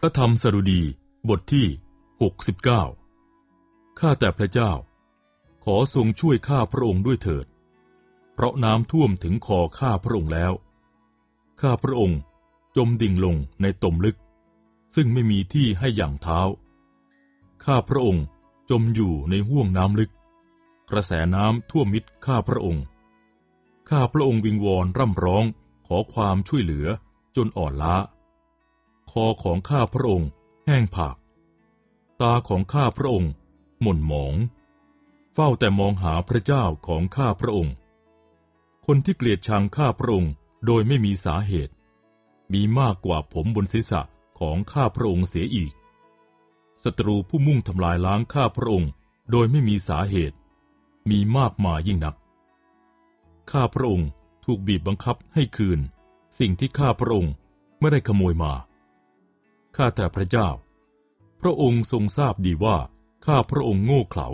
พระธรรมสดุดีบทที่ 69 ข้าแต่พระเจ้า ขอทรงช่วยข้าพระองค์ด้วยเถิด เพราะน้ำท่วมถึงคอข้าพระองค์แล้ว ข้าพระองค์จมดิ่งลงในตมลึก ซึ่งไม่มีที่ให้หย่างเท้า ข้าพระองค์จมอยู่ในห้วงน้ำลึก กระแสน้ำท่วมมิดข้าพระองค์ ข้าพระองค์วิงวอนร่ำร้องขอความช่วยเหลือจนอ่อนล้า อของข้าพระองค์แห้งผาก ตาของข้าพระองค์ หม่นหมอง เฝ้าแต่มองหาพระเจ้าของข้าพระองค์ คนที่เกลียดชังข้าพระองค์โดยไม่มีสาเหตุ มีมากกว่าผมบนศีรษะของข้าพระองค์เสียอีกศัตรูผู้มุ่งทำลายล้างข้าพระองค์ โดยไม่มีสาเหตุ มีมากมายยิ่งนัก ข้าพระองค์ถูกบีบบังคับให้คืน สิ่งที่ข้าพระองค์ไม่ได้ขโมยมา ข้าแต่พระเจ้า พระองค์ทรงทราบดีว่าข้าพระองค์โง่เขลา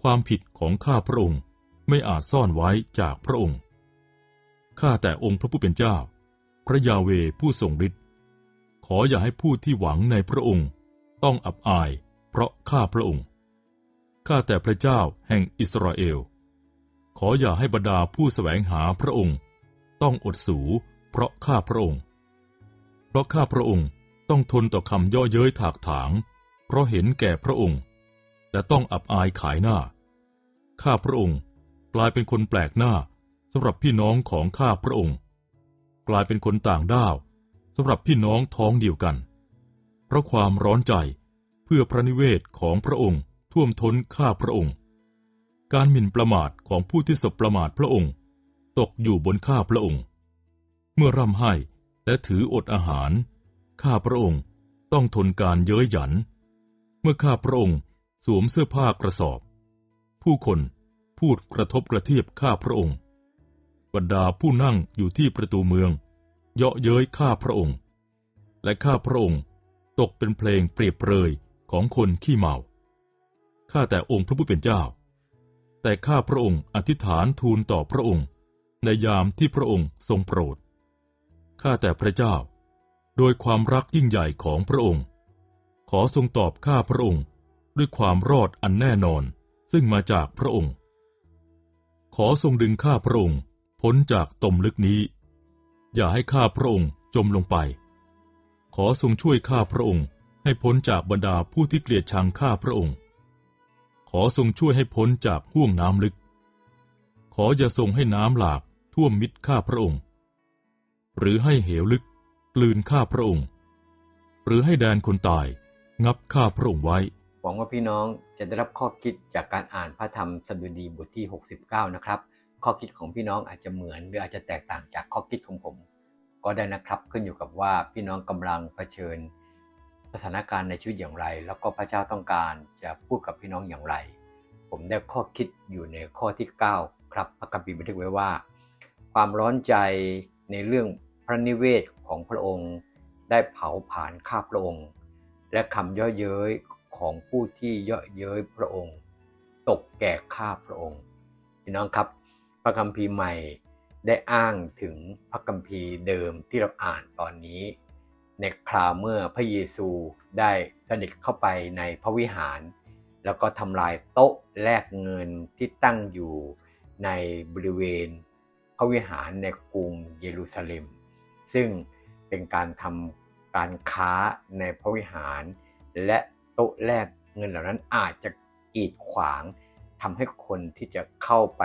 ความผิดของข้าพระองค์ไม่อาจซ่อนไว้จากพระองค์ ข้าแต่องค์พระผู้เป็นเจ้า พระยาเวผู้ทรงฤทธิ์ ขออย่าให้ผู้ที่หวังในพระองค์ต้องอับอายเพราะข้าพระองค์ ข้าแต่พระเจ้าแห่งอิสราเอล ขออย่าให้บรรดาผู้แสวงหาพระองค์ ต้องอดสูเพราะข้าพระองค์ เพราะข้าพระองค์ ต้องทนต่อคำย่อเย้ยถากถาง เพราะเห็นแก่พระองค์ และต้องอับอายขายหน้า ข้าพระองค์กลายเป็นคนแปลกหน้าสำหรับพี่น้องของข้าพระองค์ กลายเป็นคนต่างด้าวสำหรับพี่น้องท้องเดียวกัน เพราะความร้อนใจเพื่อพระนิเวศของพระองค์ท่วมท้นข้าพระองค์ การหมิ่นประมาทของผู้ที่สบประมาทพระองค์ ตกอยู่บนข้าพระองค์ เมื่อร่ำไห้และถืออดอาหาร ข้าพระองค์ต้องทนการเย้ยหยัน เมื่อข้าพระองค์สวมเสื้อผ้ากระสอบ ผู้คนพูดกระทบกระเทียบข้าพระองค์ บรรดาผู้นั่งอยู่ที่ประตูเมือง เยาะเย้ยข้าพระองค์ และข้าพระองค์ตกเป็นเพลงเปรียบเปรยของคนขี้เมา ข้าแต่องค์พระผู้เป็นเจ้า แต่ข้าพระองค์อธิษฐานทูลต่อพระองค์ ในยามที่พระองค์ทรงโปรด ข้าแต่พระเจ้า โดยความรักยิ่งใหญ่ของพระองค์ ขอทรงตอบข้าพระองค์ด้วยความรอดอันแน่นอนซึ่งมาจากพระองค์ ขอทรงดึงข้าพระองค์พ้นจากตมลึกนี้ อย่าให้ข้าพระองค์จมลงไป ขอทรงช่วยข้าพระองค์ให้พ้นจากบรรดาผู้ที่เกลียดชังข้าพระองค์ ขอทรงช่วยให้พ้นจากห่วงน้ำลึก ขออย่าทรงให้น้ำหลากท่วมมิดข้าพระองค์ หรือให้เหวลึก กลืนข้าพระองค์ หรือให้แดนคนตาย งับข้าพระองค์ไว้ หวังว่าพี่น้องจะได้รับข้อคิดจากการอ่านพระธรรมสดุดีบทที่ 69 นะครับ ข้อคิดของพี่น้องอาจจะเหมือน หรืออาจจะแตกต่างจากข้อคิดของผม ก็ได้นะครับขึ้นอยู่กับว่าพี่น้องกำลังเผชิญ สถานการณ์ในชีวิตอย่างไร แล้วก็พระเจ้าต้องการจะพูดกับพี่น้องอย่างไร ผมได้ข้อคิดอยู่ในข้อที่ 9 ครับพระคัมภีร์บันทึกไว้ว่า ความร้อนใจในเรื่องพระนิเวศของพระองค์ได้เผาผลาญข้าพระองค์ และคำเย่อเย้ยของผู้ที่เยาะเย้ยพระองค์ ตกแก่ข้าพระองค์พี่น้องครับ พระคัมภีร์ใหม่ได้อ้างถึงพระคัมภีร์เดิมที่เราอ่านตอนนี้ ในคราวเมื่อพระเยซูได้เสด็จเข้าไปในพระวิหาร แล้วก็ทำลายโต๊ะแลกเงินที่ตั้งอยู่ในบริเวณพระวิหารในกรุงเยรูซาเล็ม ซึ่งเป็นการทำการค้าในพระวิหาร และโต๊ะแลกเงินเหล่านั้นอาจจะกีดขวางทำให้คนที่จะเข้าไป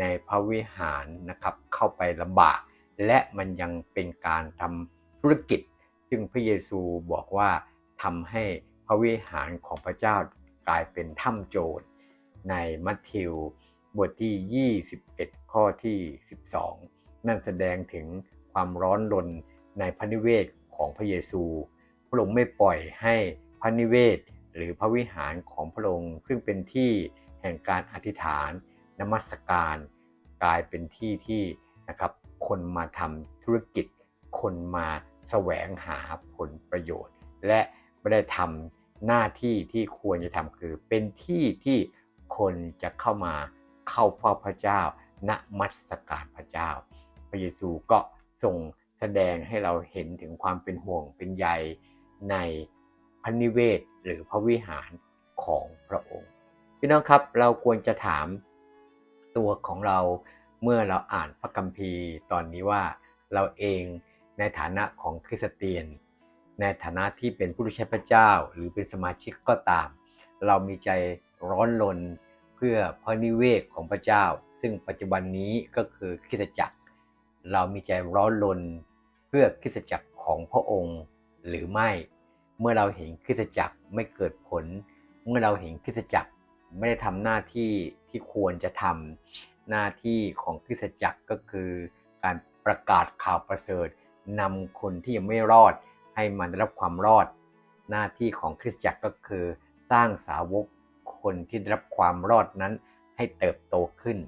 ในพระวิหารนะครับ เข้าไปลำบาก และมันยังเป็นการทำธุรกิจ ซึ่งพระเยซูบอกว่าทำให้พระวิหารของพระเจ้ากลายเป็นถ้ำโจรในมัทธิวบทที่ 21 ข้อที่ 12 นั่นแสดงถึง ความร้อนรนในพระนิเวศของพระเยซู พระองค์ไม่ปล่อยให้พระนิเวศ หรือพระวิหารของพระองค์ซึ่งเป็นที่แห่งการอธิษฐานนมัสการ กลายเป็นที่ที่นะครับคนมาทำธุรกิจ คนมาแสวงหาผลประโยชน์ และไม่ได้ทำหน้าที่ที่ควรจะทำคือ เป็นที่ที่คนจะเข้ามาเข้าเฝ้าพระเจ้านมัสการพระเจ้า พระเยซูก็ ทรงแสดงให้เราเห็นถึงความเป็นห่วงเป็นใยในพระนิเวศหรือพระวิหารของพระองค์ พี่น้องครับเราควรจะถามตัวของเราเมื่อเราอ่านพระคัมภีร์ตอนนี้ว่าเราเองในฐานะของคริสเตียน ในฐานะที่เป็นผู้รับใช้พระเจ้า หรือเป็นสมาชิกก็ตาม เรามีใจร้อนรนเพื่อพระนิเวศของพระเจ้า ซึ่งปัจจุบันนี้ก็คือคริสตจักร เรามีใจร้อนรนเพื่อคริสตจักรของพระองค์หรือไม่ เมื่อเราเห็นคริสตจักรไม่เกิดผล เมื่อเราเห็นคริสตจักรไม่ได้ทำหน้าที่ที่ควรจะทำหน้าที่ของคริสตจักรก็คือ การประกาศข่าวประเสริฐนำคนที่ยังไม่รอดให้มาได้รับความรอด หน้าที่ของคริสตจักรก็คือ สร้างสาวกคนที่ได้รับความรอดนั้นให้เติบโตขึ้น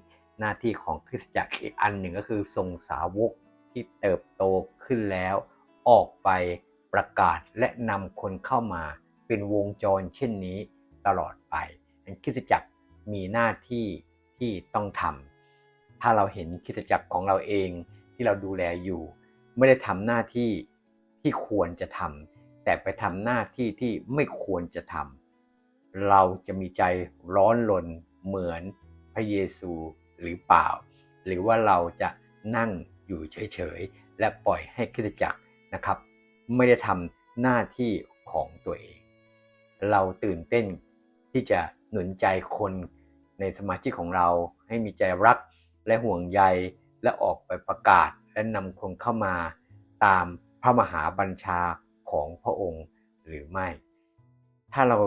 หน้าที่ของคริสตจักรอีกอันหนึ่งก็คือส่งสาวกที่เติบโตขึ้นแล้ว ออกไปประกาศและนำคนเข้ามาเป็นวงจรเช่นนี้ตลอดไปคริสตจักรมีหน้าที่ที่ต้องทำถ้าเราเห็นคริสตจักรของเราเองที่เราดูแลอยู่ ไม่ได้ทำหน้าที่ที่ควรจะทำแต่ไปทำหน้าที่ที่ไม่ควรจะทำเราจะมีใจร้อนรนเหมือนพระเยซู หรือเปล่า หรือว่าเราจะนั่งอยู่เฉยๆ และปล่อยให้คริสตจักรนะครับ ไม่ได้ทำหน้าที่ของตัวเอง เราตื่นเต้นที่จะหนุนใจคนในสมาชิกของเราให้มีใจรักและห่วงใยและออกไปประกาศและนำคนเข้ามาตามพระมหาบัญชาของพระองค์หรือไม่ ถ้าเรา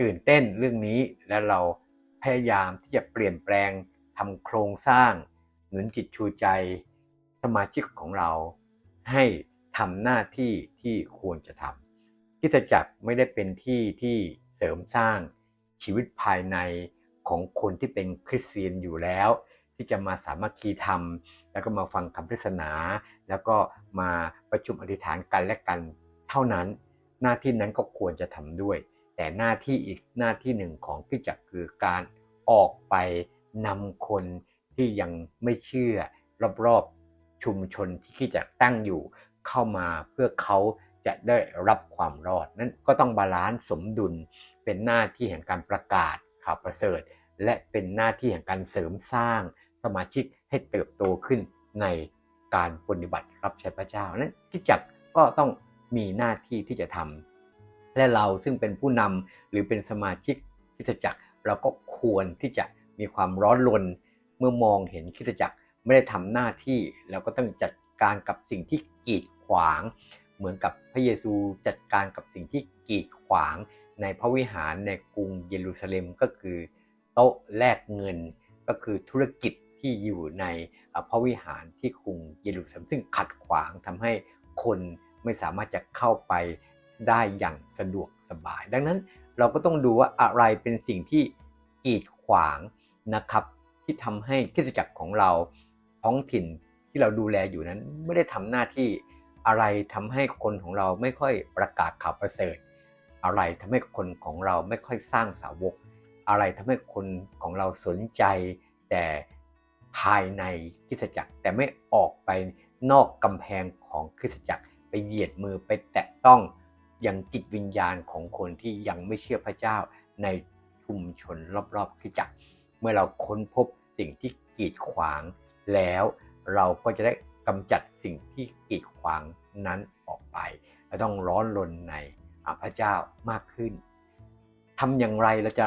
ตื่นเต้นเรื่องนี้และเราพยายามที่จะเปลี่ยนแปลง ทำโครงสร้าง หนุนจิตชูใจสมาชิกของเรา ให้ทำหน้าที่ที่ควรจะทำคิสจักรไม่ได้เป็นที่ที่เสริมสร้างชีวิตภายในของคนที่เป็นคริสเตียนอยู่แล้ว ที่จะมาสามัคคีธรรม แล้วก็มาฟังคำพิศนา แล้วก็มาประชุมอธิษฐานกันและกันเท่านั้น หน้าที่นั้นก็ควรจะทำด้วย แต่หน้าที่อีกหน้าที่หนึ่งของที่จักคือการออกไป นำคนที่ยังไม่เชื่อรอบๆชุมชนที่ที่จะตั้งอยู่เข้ามาเพื่อเขาจะได้รับความรอด นั้นก็ต้องบาลานซ์สมดุลเป็นหน้าที่แห่งการประกาศข่าวประเสริฐ และเป็นหน้าที่แห่งการเสริมสร้างสมาชิกให้เติบโตขึ้นในการปฏิบัติรับใช้พระเจ้า นั้นที่จักก็ต้องมีหน้าที่ที่จะทำและเราซึ่งเป็นผู้นำหรือเป็นสมาชิกคิสจักรเราก็ควรที่จะ มีความร้อนรนเมื่อมองเห็นคิสจักรไม่ได้ทำหน้าที่เราก็ต้องจัดการกับสิ่งที่กีดขวาง เหมือนกับพระเยซูจัดการกับสิ่งที่กีดขวาง ในพระวิหารในกรุงเยรูซาเล็มก็คือ โต๊ะแลกเงินก็คือธุรกิจที่อยู่ในพระวิหารที่กรุงเยรูซาเล็มซึ่งขัดขวางทำให้คนไม่สามารถจะเข้าไปได้อย่างสะดวกสบาย ดังนั้นเราก็ต้องดูว่าอะไรเป็นสิ่งที่กีดขวาง นะครับที่ทำให้กิจจักรของเราท้องถิ่นที่เราดูแลอยู่นั้นไม่ได้ทำหน้าที่อะไรทำให้คนของเราไม่ค่อยประกาศข่าวประเสริฐ อะไรทำให้คนของเราไม่ค่อยสร้างสาวก อะไรทำให้คนของเราสนใจ แต่ภายในคริสตจักรแต่ไม่ออกไปนอกกำแพงของคริสตจักรไปเหยียดมือไปแตะต้องยังจิตวิญญาณของคนที่ยังไม่เชื่อพระเจ้าในชุมชนรอบๆคริสตจักร เมื่อเราค้นพบสิ่งที่กีดขวางแล้ว เราก็จะได้กำจัดสิ่งที่กีดขวางนั้นออกไปเราต้องร้อนรนในพระเจ้ามากขึ้นทำอย่างไรเราจะ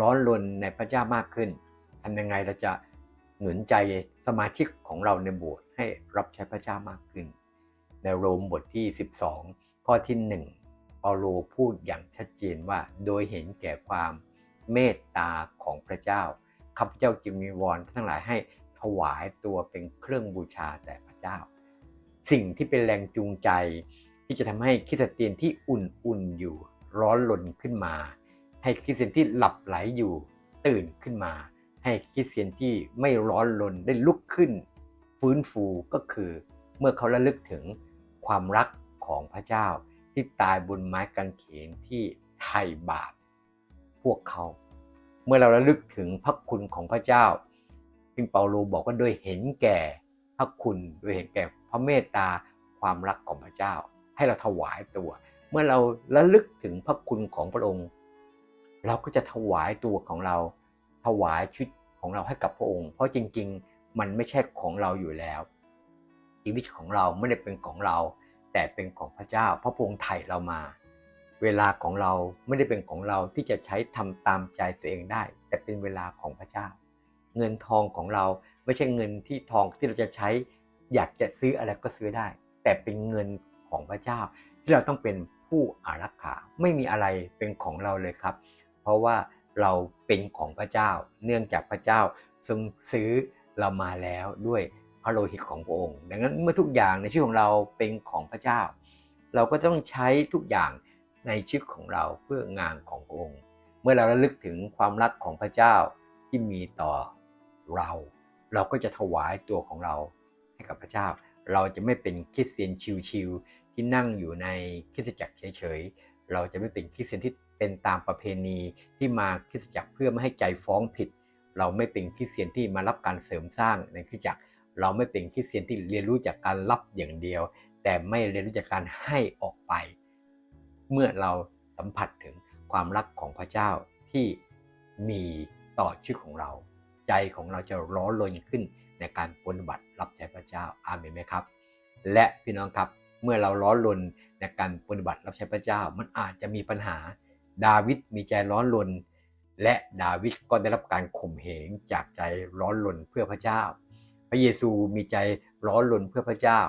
ร้อนรนในพระเจ้ามากขึ้นทำยังไงเราจะหนุนใจสมาชิกของเราในโบสถ์ให้รับใช้พระเจ้ามากขึ้น ในโรมบทที่ 12 ข้อที่ 1 เปาโลพูดอย่างชัดเจนว่าโดยเห็นแก่ความเมตตาของพระเจ้า ข้าพเจ้าจึงมีวอนทั้งหลายให้ถวายตัวเป็นเครื่องบูชาแต่พระเจ้า สิ่งที่เป็นแรงจูงใจ ที่จะทำให้คริสเตียนที่อุ่นๆอยู่ร้อนรนขึ้นมา ให้คริสเตียนที่หลับไหลอยู่ตื่นขึ้นมา ให้คริสเตียนที่ไม่ร้อนรนได้ลุกขึ้น ฟื้นฟูก็คือเมื่อเขาระลึกถึงความรักของพระเจ้าที่ตายบนไม้กางเขนที่ไถ่บาปพวกเขา เมื่อเราระลึกถึงพระคุณของพระเจ้าซึ่งเปาโลบอกว่าโดยเห็นแก่พระคุณโดยเห็นแก่พระเมตตาความรักของพระเจ้า ให้เราถวายตัว เมื่อเราระลึกถึงพระคุณของพระองค์ เราก็จะถวายตัวของเรา ถวายชีวิตของเราให้กับพระองค์ เพราะจริง ๆ มันไม่ใช่ของเราอยู่แล้วชีวิตของเราไม่ได้เป็นของเรา แต่เป็นของพระเจ้า พระพระองค์ไถ่เรามา เวลาของเราไม่ได้เป็นของเราที่จะใช้ทำตามใจตัวเองได้ แต่เป็นเวลาของพระเจ้า เงินทองของเราไม่ใช่เงินที่ทองที่เราจะใช้ อยากจะซื้ออะไรก็ซื้อได้ แต่เป็นเงินของพระเจ้า ที่เราต้องเป็นผู้อารักขาไม่มีอะไรเป็นของเราเลยครับ เพราะว่าเราเป็นของพระเจ้า เนื่องจากพระเจ้าทรงซื้อเรามาแล้วด้วยพระโลหิตของพระองค์ ดังนั้นเมื่อทุกอย่างในชีวิตของเราเป็นของพระเจ้า เราก็ต้องใช้ทุกอย่าง ในชีวิตของเราเพื่องานขององค์ เมื่อเราระลึกถึงความรักของพระเจ้าที่มีต่อเรา เราก็จะถวายตัวของเราให้กับพระเจ้า เราจะไม่เป็นคริสเตียนชิวๆที่นั่งอยู่ในคริสตจักรเฉยๆ เราจะไม่เป็นคริสเตียนที่เป็นตามประเพณีที่มาคริสตจักรเพื่อไม่ให้ใจฟ้องผิด เราไม่เป็นคริสเตียนที่มารับการเสริมสร้างในคริสตจักร เราไม่เป็นคริสเตียนที่เรียนรู้จากการรับอย่างเดียว แต่ไม่เรียนรู้จากการให้ออกไป เมื่อเราสัมผัสถึงความรักของพระเจ้าที่มีต่อชีวิตของเรา ใจของเราจะร้อนรนขึ้นในการปฏิบัติรับใช้พระเจ้าอาเมนไหมครับ และพี่น้องครับเมื่อเราร้อนรนในการปฏิบัติรับใช้พระเจ้า มันอาจจะมีปัญหา ดาวิดมีใจร้อนรนและดาวิดก็ได้รับการข่มเหงจากใจร้อนรนเพื่อพระเจ้า พระเยซูมีใจร้อนรนเพื่อพระเจ้า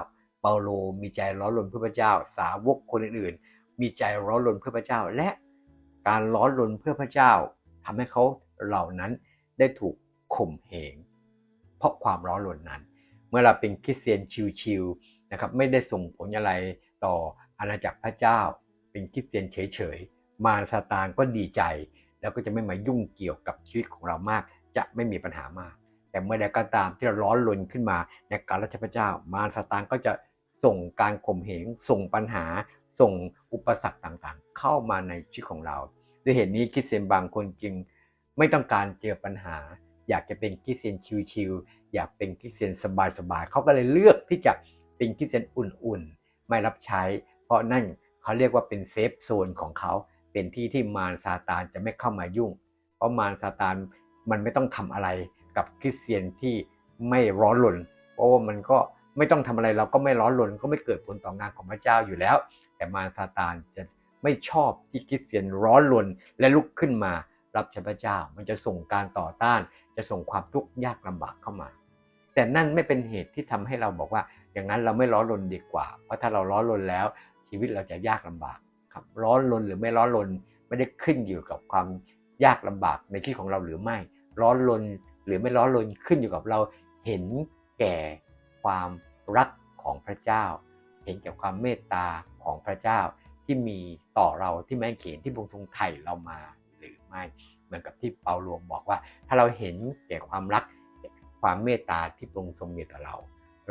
เปาโลมีใจร้อนรนเพื่อพระเจ้า สาวกคนอื่น มีใจร้อนรนเพื่อพระเจ้า และการร้อนรนเพื่อพระเจ้าทำให้เขาเหล่านั้นได้ถูกข่มเหงเพราะความร้อนรนนั้น เมื่อเราเป็นคริสเตียนชิวๆนะครับไม่ได้ส่งผลอะไรต่ออาณาจักรพระเจ้า เป็นคริสเตียนเฉยๆมารซาตานก็ดีใจ แล้วก็จะไม่มายุ่งเกี่ยวกับชีวิตของเรามาก จะไม่มีปัญหามาก แต่เมื่อใดก็ตามที่เราร้อนรนขึ้นมาในการรัชพระเจ้ามารซาตานก็จะส่งการข่มเหงส่งปัญหา ส่งอุปสรรคต่างๆ เข้ามาในชีวิตของเรา ด้วยเหตุนี้คริสเตียนบางคนจึงไม่ต้องการเจอปัญหา อยากจะเป็นคริสเตียนชิวๆอยากเป็นคริสเตียนสบายๆเขาก็เลยเลือกที่จะเป็นคริสเตียนอุ่นๆ ไม่รับใช้ เพราะนั่นเขาเรียกว่าเป็นเซฟโซนของเขาเป็นที่ที่มารซาตานจะไม่เข้ามายุ่ง เพราะมารซาตานมันไม่ต้องทำอะไรกับคริสเตียนที่ไม่ร้อนรนเพราะว่ามันก็ไม่ต้องทำอะไรเราก็ไม่ร้อนรนก็ไม่เกิดผลต่องานของพระเจ้าอยู่แล้ว แต่มารซาตานจะไม่ชอบที่คริสเตียนร้อนรนและลุกขึ้นมารับใช้พระเจ้า มันจะส่งการต่อต้าน จะส่งความทุกข์ยากลำบากเข้ามา แต่นั่นไม่เป็นเหตุที่ทำให้เราบอกว่า อย่างนั้นเราไม่ร้อนรนดีกว่า เพราะถ้าเราร้อนรนแล้ว ชีวิตเราจะยากลำบากครับ ร้อนรนหรือไม่ร้อนรนไม่ได้ขึ้นอยู่กับความยากลำบากในชีวิตของเราหรือไม่ ร้อนรนหรือไม่ร้อนรนขึ้นอยู่กับเราเห็นแก่ความรักของพระเจ้า เห็นแก่ความเมตตาของพระเจ้าที่มีต่อเราที่แม้เขียนที่พระองค์ทรงไถ่เรามาหรือไม่เหมือนกับที่เปาโลบอกว่า ถ้าเราเห็นแก่ความรักความเมตตาที่พระองค์ทรงมีต่อเรา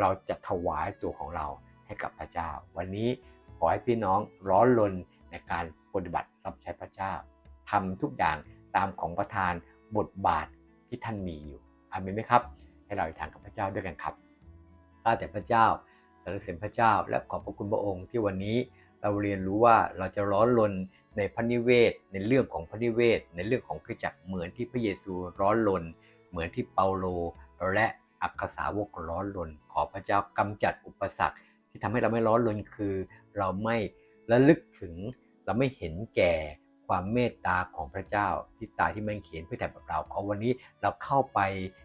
เราจะถวายตัวของเราให้กับพระเจ้า วันนี้ขอให้พี่น้องร้อนรนในการปฏิบัติรับใช้พระเจ้าทำทุกอย่างตามของประทานบทบาทที่ท่านมีอยู่อามนไหมครับ ให้เราอธิษฐานกับพระเจ้าด้วยกันครับข้าแต่พระเจ้า สรรเสริญพระเจ้า และขอบพระคุณพระองค์ที่วันนี้เราเรียนรู้ว่าเราจะร้อนรนในพระนิเวศ ในเรื่องของพระนิเวศ ในเรื่องของคริสตจักรเหมือนที่พระเยซูร้อนรนเหมือนที่เปาโล และอักขสาวกร้อนรน ขอพระเจ้ากำจัดอุปสรรค ที่ทำให้เราไม่ร้อนรนคือ เราไม่ระลึกถึงเราไม่เห็นแก่ความเมตตาของพระเจ้าที่ตายที่แมงเขนเพื่อแทนแบบเราขอวันนี้เราเข้าไป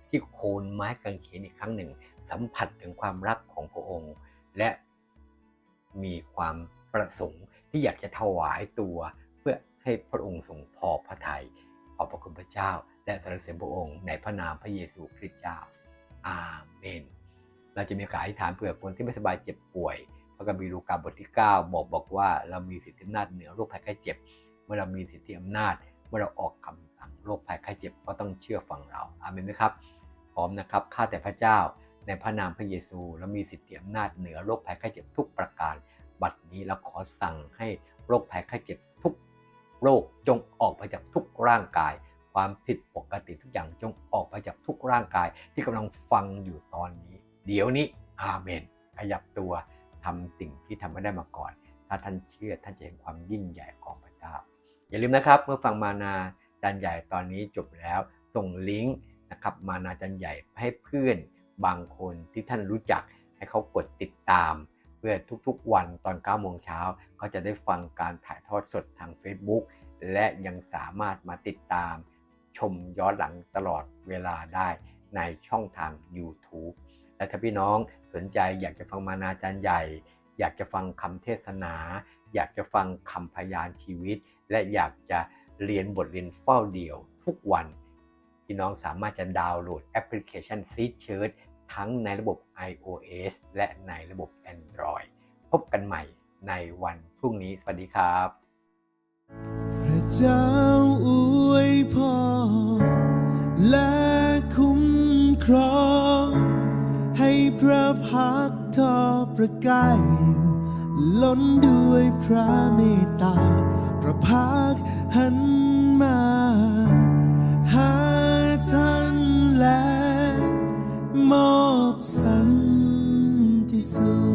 ที่โคนไม้กางเขนอีกครั้งหนึ่ง สัมผัสถึงความรักของพระองค์ และมีความประสงค์ที่อยากจะถวายตัวเพื่อให้พระองค์ทรงพอพระทยัยขอบพระคุณพระเจ้า และสรรเสริญพระองค์ในพระนามพระเยซูคริสต์เจ้า อาเมน เราจะมีกาสอธิษฐานเผื่อคนที่ไม่สบายเจ็บป่วย พระคัมภีร์ลูกาบทที่ 9 บอกบอกว่าเรามีสิทธิอำนาจเหนือโรคภัยไข้เจ็บ เมื่อเรามีสิทธิอำนาจ เมื่อเราออกคำสั่งโรคภัยไข้เจ็บก็ต้องเชื่อฟังเรา อาเมนไหมครับ พร้อมนะครับ ข้าแต่พระเจ้า ในพระนามพระเยซูเรามีสิทธิอำนาจเหนือโรคภัยไข้เจ็บทุกประการ บัดนี้เราขอสั่งให้โรคภัยไข้เจ็บทุกโรคจงออกไปจากทุกร่างกาย ความผิดปกติทุกอย่างจงออกไปจากทุกร่างกาย ที่กำลังฟังอยู่ตอนนี้ เดี๋ยวนี้อาเมนขยับตัวทำสิ่งที่ทำไม่ได้มาก่อน ถ้าท่านเชื่อท่านจะเห็นความยิ่งใหญ่ของพระเจ้า อย่าลืมนะครับ เมื่อฟังมานาจันใหญ่ตอนนี้จบแล้ว ส่งลิงก์นะครับมานาจันใหญ่ให้เพื่อน บางคนที่ท่านรู้จักให้เขากดติดตาม เพื่อทุกๆวันตอน9โมงเช้าเขาจะได้ฟังการถ่ายทอดสดทาง Facebook และยังสามารถมาติดตาม ชมย้อนหลังตลอดเวลาได้ในช่องทาง YouTube และถ้าพี่น้องสนใจอยากจะฟังมานาจารย์ใหญ่ อยากจะฟังคำเทศนา อยากจะฟังคำพยานชีวิต และอยากจะเรียนบทเรียนเฝ้าเดี่ยวทุกวัน พี่น้องสามารถจะดาวน์โหลดแอปพลิเคชัน Seed Church ทั้งในระบบ iOS และในระบบ Android พบกันใหม่ในวันพรุ่งนี้ สวัสดีครับ พระเจ้าอวยพรและคุ้มครอง ให้พระพักทอประกายล้นด้วยพระเมตตา พระพักหันมาหา มอบสันติสุข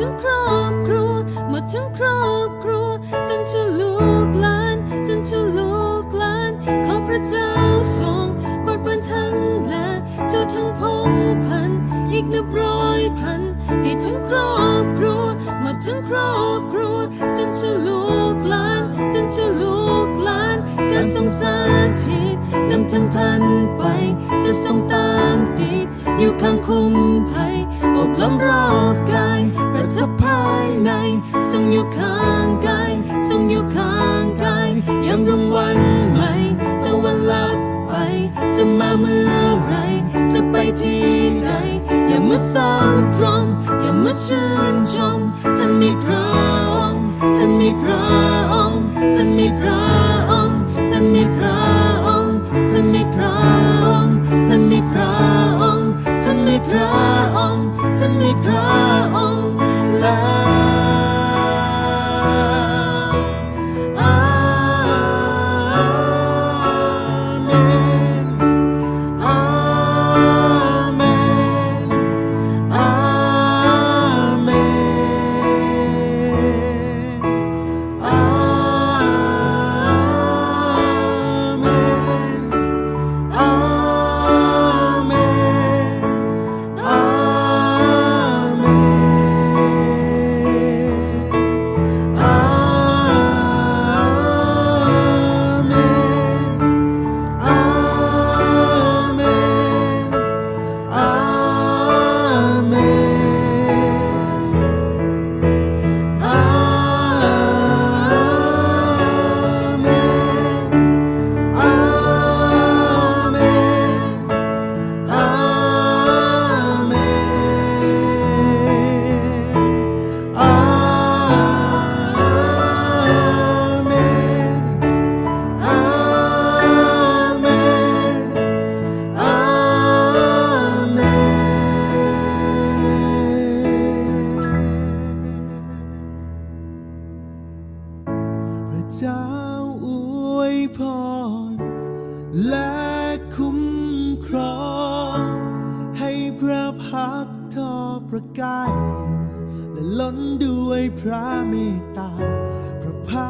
ทั้งครอบครัว หมดทั้งครอบครัวจนชั่วลูกหลานจนชั่วลูกหลานขอพระเจ้าทรงโปรดบันทันและทุกทั้งพงพัน อีกนับร้อยพัน ให้ทั้งครอบครัว หมดทั้งครอบครัวจนชั่วลูกหลานจนชั่วลูกหลาน การทรงสาธิตนำทั้งท่านไป จะทรงตามติดอยู่ข้างคุ้มภัยอบล้อมรอบ you come. ประกายและล้นด้วยพระเมตตาพระพา